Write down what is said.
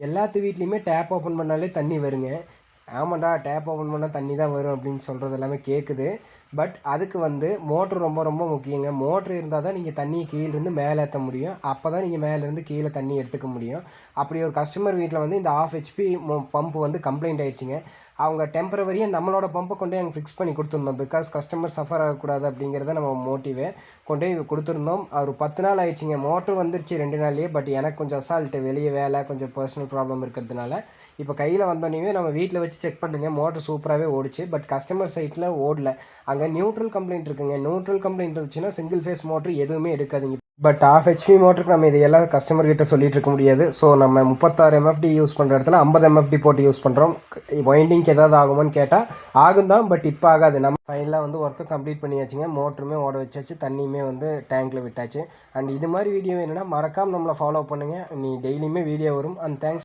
எல்லாத்து வீட்லேயுமே tape open பண்ணாலே தண்ணி வருங்க. ஆமாண்டா டேப் ஓப்பன் பண்ணால் தண்ணி தான் வரும் அப்படின்னு சொல்கிறது எல்லாமே கேட்குது பட் அதுக்கு வந்து மோட்ரு ரொம்ப ரொம்ப முக்கியங்க. மோட்ரு இருந்தால் தான் நீங்கள் தண்ணியை கீழேருந்து மேலே ஏற்ற முடியும். அப்போ தான் நீங்கள் மேலேருந்து கீழே தண்ணி எடுத்துக்க முடியும். அப்படி ஒரு கஸ்டமர் வீட்டில் வந்து இந்த ஆஃப் ஹெச்பி பம்ப் வந்து கம்ப்ளைண்ட் ஆயிடுச்சுங்க. அவங்க டெம்பரவரியாக நம்மளோட பம்பை கொண்டு அங்கே ஃபிக்ஸ் பண்ணி கொடுத்துருந்தோம் பிகாஸ் கஸ்டமர் சஃபர் ஆகக்கூடாது அப்படிங்கிறத நம்ம மோட்டிவே கொண்டு போய் கொடுத்துருந்தோம் ஒரு பத்து நாள் ஆயிடுச்சுங்க. மோட்ரு வந்துருச்சு ரெண்டு நாள்லேயே பட் எனக்கு கொஞ்சம் அசால்ட்டு வெளியே வேலை கொஞ்சம் பர்சனல் ப்ராப்ளம் இருக்கிறதுனால இப்போ கையில் வந்தோடனே நம்ம வீட்டில் வச்சு செக் பண்ணுங்கள் மோட்ரு சூப்பராகவே ஓடிச்சு. பட் கஸ்டமர் சைட்டில் ஓடல. அங்கே நியூட்ரல் கம்ப்ளைண்ட் இருக்குங்க. நியூட்ரல் கம்ப்ளைண்ட் இருந்துச்சுன்னா சிங்கிள் ஃபேஸ் மோட்ரு எதுவுமே எடுக்காதீங்க. பட் ஆஃப் ஹெச்பி மோட்டருக்கு நம்ம இதையெல்லாம் கஸ்டமர் கிட்ட சொல்லிட்டு இருக்க முடியாது. ஸோ நம்ம முப்பத்தாறு எம்எஃப்டி யூஸ் பண்ணுற இடத்துல ஐம்பது எம்எஃப்டி போட்டு யூஸ் பண்ணுறோம் வைண்டிங்க்கு ஏதாவது ஆகுமான்னு கேட்டால் ஆகும் தான் பட் இப்போ ஆகாது. நம்ம ஃபைனலாக வந்து ஒர்க்கை கம்ப்ளீட் பண்ணியாச்சுங்க. மோட்டருமே ஓட வச்சாச்சு. தண்ணியுமே வந்து டேங்க்கில் விட்டாச்சு. அண்ட் இது மாதிரி வீடியோ என்னென்னா மறக்காமல் நம்மளை ஃபாலோ பண்ணுங்கள் நீ டெய்லியுமே வீடியோ வரும். And thanks